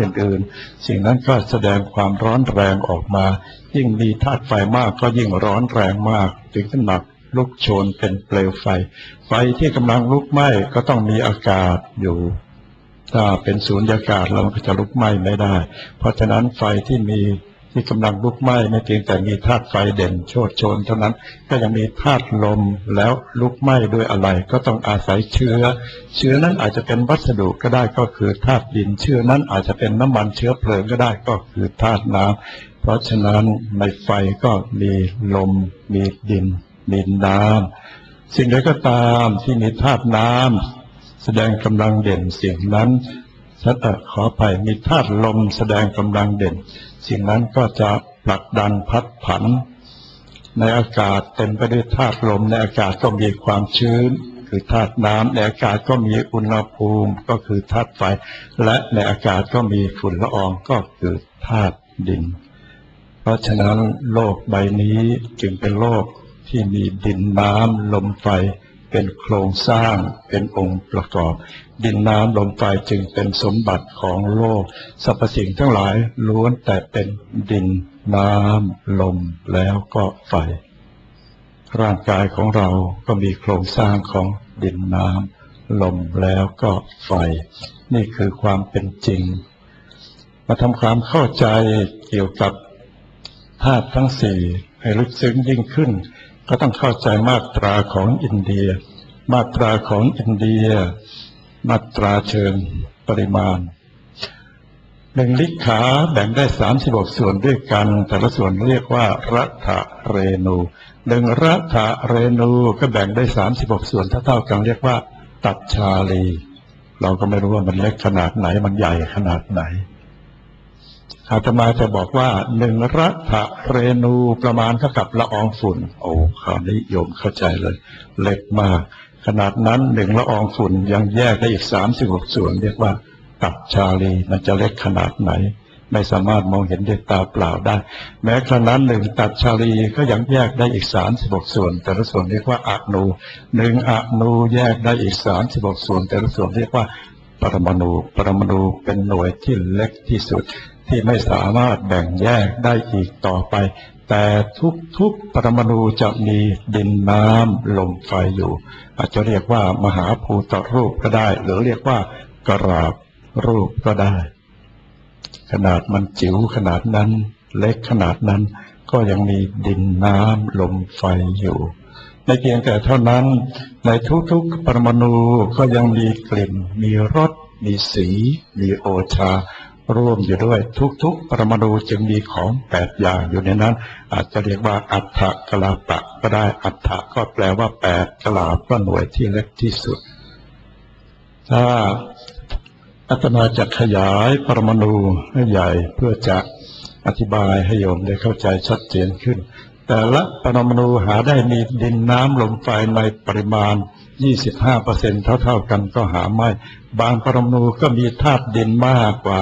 อื่นๆ สิ่งนั้นก็แสดงความร้อนแรงออกมา ยิ่งมีธาตุไฟมากก็ยิ่งร้อนแรงมาก ถึงขนาดลุกโชนเป็นเปลวไฟ ไฟที่กำลังลุกไหม้ก็ต้องมีอากาศอยู่ ถ้าเป็นศูนยากาศเราก็จะลุกไหม้ไม่ได้ เพราะฉะนั้นไฟที่มี ที่กำลังลุกไหม้ไม่เพียงแต่มีธาตุไฟเด่นโชดโชนเท่านั้นก็ยังมีธาตุลมแล้วลุกไหม้ด้วยอะไร ก็ต้องอาศัยเชื้อ เชื้อนั้นอาจจะเป็นวัสดุก็ได้ก็คือธาตุดินเชื้อนั้นอาจจะเป็นน้ำมันเชื้อเพลิงก็ได้ก็คือธาตุน้ำเพราะฉะนั้นในไฟก็มีลม มีดิน มีน้ำสิ่งใดก็ตามที่มีธาตุน้ำแสดงกำลังเด่นสิ่งนั้น ขอไปมีธาตุลมแสดงกำลังเด่น สิ่งนั้นก็จะผลักดันพัดผัน ในอากาศเต็มไปด้วยธาตุลม ในอากาศก็มีความชื้น คือธาตุน้ำในอากาศก็มีอุณหภูมิก็คือธาตุไฟ และในอากาศก็มีฝุ่นละอองก็คือธาตุดิน เพราะฉะนั้นโลกใบนี้จึงเป็นโลกที่มีดินน้ำลมไฟ เป็นโครงสร้างเป็นองค์ประกอบ ดินน้ำลมไฟจึงเป็นสมบัติของโลกสรรพสิ่งทั้งหลายล้วนแต่เป็นดินน้ำลมแล้วก็ไฟ ร่างกายของเราก็มีโครงสร้างของดินน้ำลมแล้วก็ไฟ นี่คือความเป็นจริง มาทำความเข้าใจเกี่ยวกับธาตุทั้งสี่ให้ลึกซึ้งยิ่งขึ้น ก็ต้องเข้าใจมาตราของอินเดีย มาตราของอินเดีย มาตราเชิงปริมาณหนึ่งลิขาแบ่งได้สามสิบกส่วนด้วยกัน แต่ละส่วนเรียกว่ารัฐเรนูหนึ่งรัฐเรนูก็แบ่งได้สามสิบกส่วนเท่าๆกันเรียกว่า ตัดชาลี เราก็ไม่รู้ว่ามันเล็กขนาดไหนมันใหญ่ขนาดไหน อาตมาจะบอกว่าหนึ่งรัฐเรนูประมาณเท่ากับละอองฝุ่น โอ้คราวนี้โยมเข้าใจเลย เล็กมาก ขนาดนั้นหนึ่งละอองฝุ่นยังแยกได้อีกสามสิบหกส่วน เรียกว่าตับชาลีมันจะเล็กขนาดไหน ไม่สามารถมองเห็นด้วยตาเปล่าได้ แม้ขนาดหนึ่งตัดชาลีก็ยังแยกได้อีกสามสิบหกส่วน แต่ละส่วนเรียกว่าอะนูหนึ่งอะนูแยกได้อีกสามสิบหกส่วน แต่ละส่วนเรียกว่าปรมาณูปรมาณูเป็นหน่วยที่เล็กที่สุด ที่ไม่สามารถแบ่งแยกได้อีกต่อไป แต่ทุกๆปรมาณูจะมีดินน้ำลมไฟอยู่ อาจจะเรียกว่ามหาภูตรูปก็ได้ หรือเรียกว่ากราบรูปก็ได้ ขนาดมันจิ๋วขนาดนั้น เล็กขนาดนั้น ก็ยังมีดินน้ำลมไฟอยู่ในเพียงแต่เท่านั้นในทุกๆปรมาณูก็ยังมีกลิ่น มีรส มีสี มีโอชา ร่วมอยู่ด้วย ทุกๆ ปรมาณูจึงมีของแปดอย่างอยู่ในนั้น อาจจะเรียกว่าอัฏฐกลาปะก็ได้อัฏฐก็แปลว่าแปดกลาบก็หน่วยที่เล็กที่สุด ถ้าอัตมาจะขยายปรมาณูให้ใหญ่เพื่อจะอธิบายให้โยมได้เข้าใจชัดเจนขึ้น แต่ละปรมาณูหาได้มีดินน้ำลมไฟในปริมาณ 25%เท่าๆกันก็หาไม่ บางปรมาณูก็มีธาตุดินมากกว่า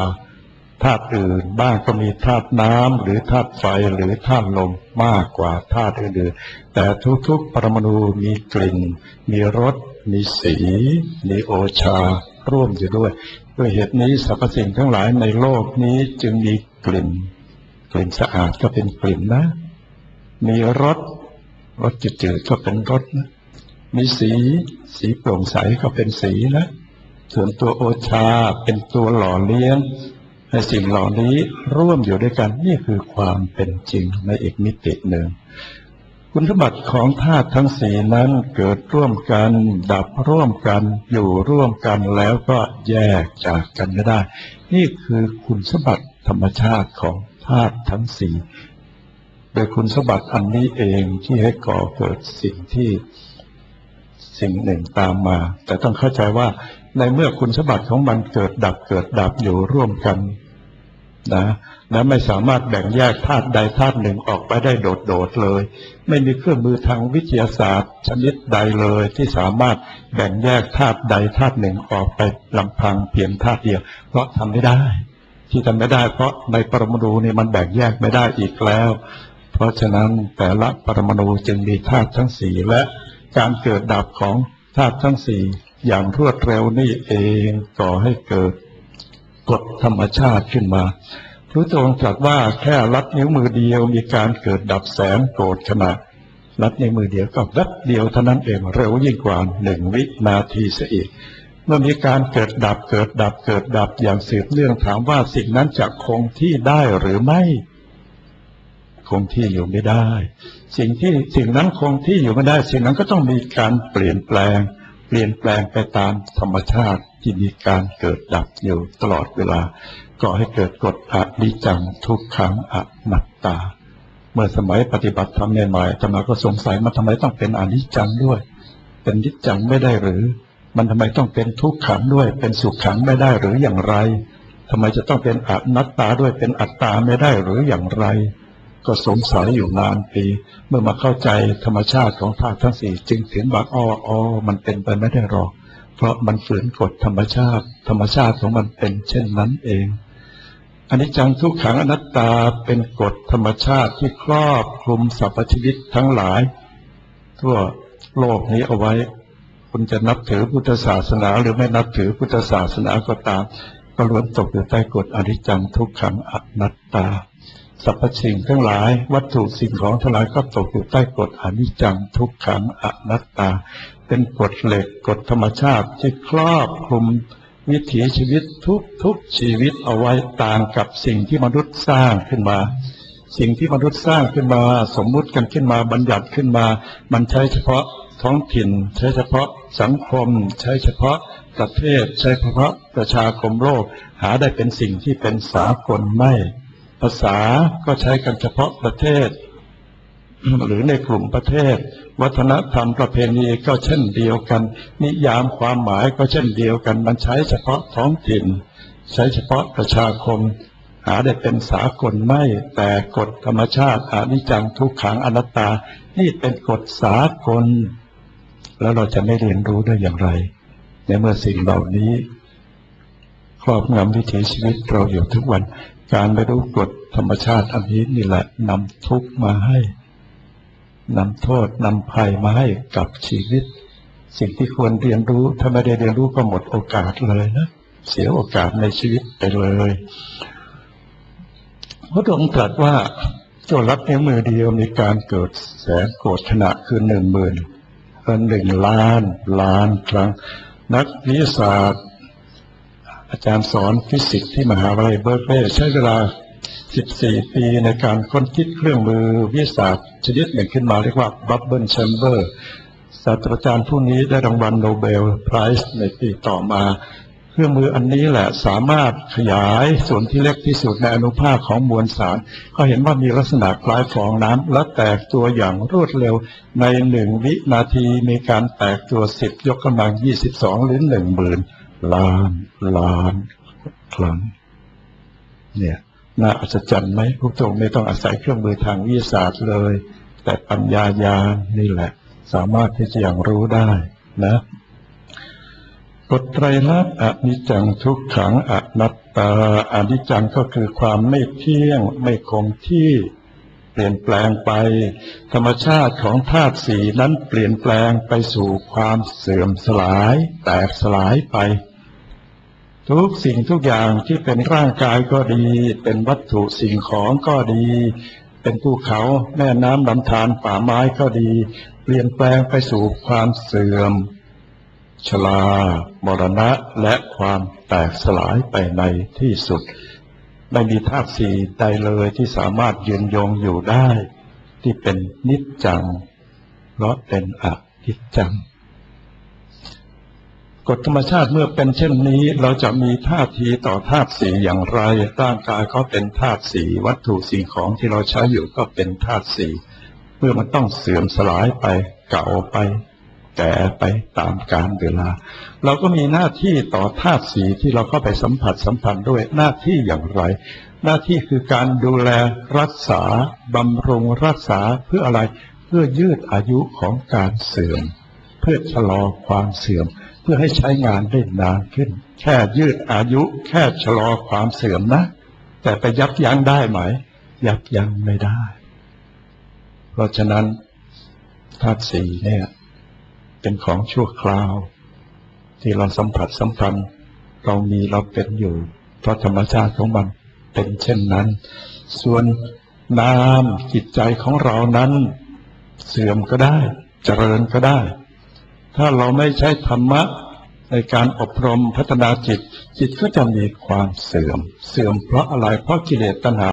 ธาตุอื่นบ้างก็มีธาตุน้ำหรือธาตุไฟหรือธาตุลมมากกว่าธาตุอื่นๆแต่ทุกๆปรมาณูมีกลิ่น มีรส มีสี มีโอชา ร่วมอยู่ด้วยด้วยเหตุนี้สรรพสิ่งทั้งหลายในโลกนี้จึงมีกลิ่น กลิ่นสะอาดก็เป็นกลิ่นนะ มีรสรสจืดๆก็เป็นรสนะมีสี สีโปร่งใสก็เป็นสีนะส่วนตัวโอชาเป็นตัวหล่อเลี้ยง ในสิ่งเหล่านี้ร่วมอยู่ด้วยกันนี่คือความเป็นจริงในอีกมิติหนึ่ง คุณสมบัติของธาตุทั้งสี่นั้นเกิดร่วมกัน ดับร่วมกัน อยู่ร่วมกันแล้วก็แยกจากกันไม่ได้ นี่คือคุณสมบัติธรรมชาติของธาตุทั้งสี่โดยคุณสมบัติอันนี้เองที่ให้ก่อเกิดสิ่งที่สิ่งหนึ่งตามมา แต่ต้องเข้าใจว่าในเมื่อคุณสมบัติของมันเกิดดับเกิดดับอยู่ร่วมกัน นะและไม่สามารถแบ่งแยกธาตุใดธาตุหนึ่งออกไปได้โดดๆเลย ไม่มีเครื่องมือทางวิทยาศาสตร์ ชนิดใดเลย ที่สามารถแบ่งแยกธาตุใดธาตุหนึ่งออกไปลำพังเพียงธาตุเดียว เพราะทำไม่ได้ ที่ทำไม่ได้ เพราะในปรมาณูนี่มันแบ่งแยกไม่ได้อีกแล้ว เพราะฉะนั้นแต่ละปรมาณูจึงมีธาตุทั้งสี่และการเกิดดับของธาตุทั้งสี่อย่างรวดเร็วนี่เองก่อให้เกิด กฎธรรมชาติขึ้นมาพระองค์ตรัสว่าแค่ลัดนิ้วมือเดียวมีการเกิดดับแสงโกรธขณะลัดในมือเดียวก็แวบเดียวเท่านั้นเองเร็วยิ่งกว่าหนึ่งวินาทีเสียอีกเมื่อมีการเกิดดับเกิดดับเกิดดับอย่างสืบเนื่องถามว่าสิ่งนั้นจะคงที่ได้หรือไม่ คงที่อยู่ไม่ได้ สิ่งที่สิ่งนั้นคงที่อยู่ไม่ได้ สิ่งนั้นก็ต้องมีการเปลี่ยนแปลง เปลี่ยนแปลงไปตามธรรมชาติ ที่มีการเกิดดับอยู่ตลอดเวลาก่อให้เกิดกฎอนิจจังทุกขังอนัตตา เมื่อสมัยปฏิบัติธรรมใหม่ๆธรรมาก็สงสัยมันทำไมต้องเป็นอนิจจังด้วย เป็นนิจจังไม่ได้หรือ มันทำไมต้องเป็นทุกขังด้วย เป็นสุขขังไม่ได้หรืออย่างไรทำไมจะต้องเป็นอนัตตาด้วยเป็นอัตตาไม่ได้หรืออย่างไร ก็สงสัยอยู่นานปี เมื่อมาเข้าใจธรรมชาติของธาตุทั้งสี่จึงถึงบอกอ้ออ๋อมันเป็นไปไม่ได้หรอก เพราะมันฝืนกฎธรรมชาติ ธรรมชาติของมันเป็นเช่นนั้นเองอันนี้จังทุกขังอนัตตาเป็นกฎธรรมชาติที่ครอบคลุมสรรพชีวิตทั้งหลาย ทั่วโลกนี้เอาไว้ คุณจะนับถือพุทธศาสนา หรือไม่นับถือพุทธศาสนาก็ตาม ก็ล้วนตกอยู่ใต้กฎอนิจจังทุกขังอนัตตา สรรพสิ่งทั้งหลายวัตถุสิ่งของทั้งหลายก็ตกอยู่ใต้กฎอนิจจังทุกขังอนัตตา เป็นกฎเหล็กกฎธรรมชาติที่ครอบคลุมวิถีชีวิตทุกทุกชีวิตเอาไว้ต่างกับสิ่งที่มนุษย์สร้างขึ้นมา สิ่งที่มนุษย์สร้างขึ้นมา สมมุติกันขึ้นมาบัญญัติขึ้นมา มันใช้เฉพาะท้องถิ่น ใช้เฉพาะสังคม ใช้เฉพาะประเทศ ใช้เฉพาะประชาคมโลกหาได้เป็นสิ่งที่เป็นสากลไม่ ภาษาก็ใช้กันเฉพาะประเทศ หรือในกลุ่มประเทศ วัฒนธรรมประเพณีก็เช่นเดียวกัน นิยามความหมายก็เช่นเดียวกัน มันใช้เฉพาะท้องถิ่น ใช้เฉพาะประชาคม หาได้เป็นสากลไม่ แต่กฎธรรมชาติอนิจจังทุกขังอนัตตา นี่เป็นกฎสากล แล้วเราจะไม่เรียนรู้ได้อย่างไร ในเมื่อสิ่งเหล่านี้ครอบงำวิถีชีวิตเราอยู่ทุกวัน การไม่รู้กฎธรรมชาติอันนี้นี่แหละนำทุกมาให้นำโทษนำภัยมาให้กับชีวิต สิ่งที่ควรเรียนรู้ถ้าไม่ได้เรียนรู้ก็หมดโอกาสเลยนะเสียโอกาสในชีวิตไปเลยพระองค์ตรัสว่าโจรับในมือเดียวมีการเกิดแสงโกรธขณะคือหนึ่งหมื่นหนึ่งล้าน ล้านครั้ง นักวิทยาศาสตร์ อาจารย์สอนฟิสิกส์ที่มหาวิทยาลัยเบิร์กเลย์ใช้เวลา 14 ปีในการค้นคิดเครื่องมือวิทยาศาสตร์ชนิดหนึ่งขึ้นมาเรียกว่าบับเบิลแชมเบอร์ศาสตราจารย์ผู้นี้ได้รางวัลโนเบลไพรส์ในปีต่อมา เครื่องมืออันนี้แหละสามารถขยายส่วนที่เล็กที่สุดในอนุภาคของมวลสาร ก็เห็นว่ามีลักษณะคล้ายฟองน้ำและแตกตัวอย่างรวดเร็ว ในหนึ่งวินาทีมีการแตกตัวสิบยกกำลัง 22 หรือหนึ่งหมื่น ล้านล้านครั้ง เนี่ยน่าอัศจรรย์ไหมพวกทรงไม่ต้องอาศัยเครื่องมือทางวิทยาศาสตร์เลย แต่ปัญญาญาณนี่แหละ สามารถที่จะยังรู้ได้นะกฎไตรลักษณ์อนิจจังทุกขังอนัตตาอนิจจังก็คือความไม่เที่ยงไม่คงที่เปลี่ยนแปลงไป ธรรมชาติของธาตุสีนั้นเปลี่ยนแปลงไปสู่ความเสื่อมสลาย แตกสลายไป ทุกสิ่งทุกอย่างที่เป็นร่างกายก็ดี เป็นวัตถุสิ่งของก็ดี เป็นภูเขาแม่น้ำลำธารป่าไม้ก็ดี เปลี่ยนแปลงไปสู่ความเสื่อมชลามรณะและความแตกสลายไปในที่สุด ไม่มีธาตุสี่ใดเลยที่สามารถยืนยงอยู่ได้ ที่เป็นนิจจัง เพราะเป็นอนิจจัง กฎธรรมชาติเมื่อเป็นเช่นนี้ เราจะมีท่าทีต่อธาตุสีอย่างไรร่างกายก็เป็นธาตุสีวัตถุสิ่งของที่เราใช้อยู่ก็เป็นธาตุสีเมื่อมันต้องเสื่อมสลายไปเก่าไป แก่ไปตามกาลเวลา เราก็มีหน้าที่ต่อธาตุสีที่เราเข้าไปสัมผัสสัมพันธ์ด้วยหน้าที่อย่างไร หน้าที่คือการดูแลรักษาบำรุงรักษาเพื่ออะไรเพื่อยืดอายุของการเสื่อม เพื่อชะลอความเสื่อม เพื่อให้ใช้งานได้นานขึ้น แค่ยืดอายุ แค่ชะลอความเสื่อมนะ แต่ไปยับยั้งได้ไหม ยับยั้งไม่ได้ เพราะฉะนั้นธาตุสี่เนี่ย เป็นของชั่วคราว ที่เราสัมผัสสัมพันธ์เรามีเราเป็นอยู่เพราะธรรมชาติของมันเป็นเช่นนั้น ส่วนนามจิตใจของเรานั้น เสื่อมก็ได้ เจริญก็ได้ ถ้าเราไม่ใช้ธรรมะในการอบรมพัฒนาจิต จิตก็จะมีความเสื่อม เสื่อมเพราะอะไรเพราะกิเลสตัณหา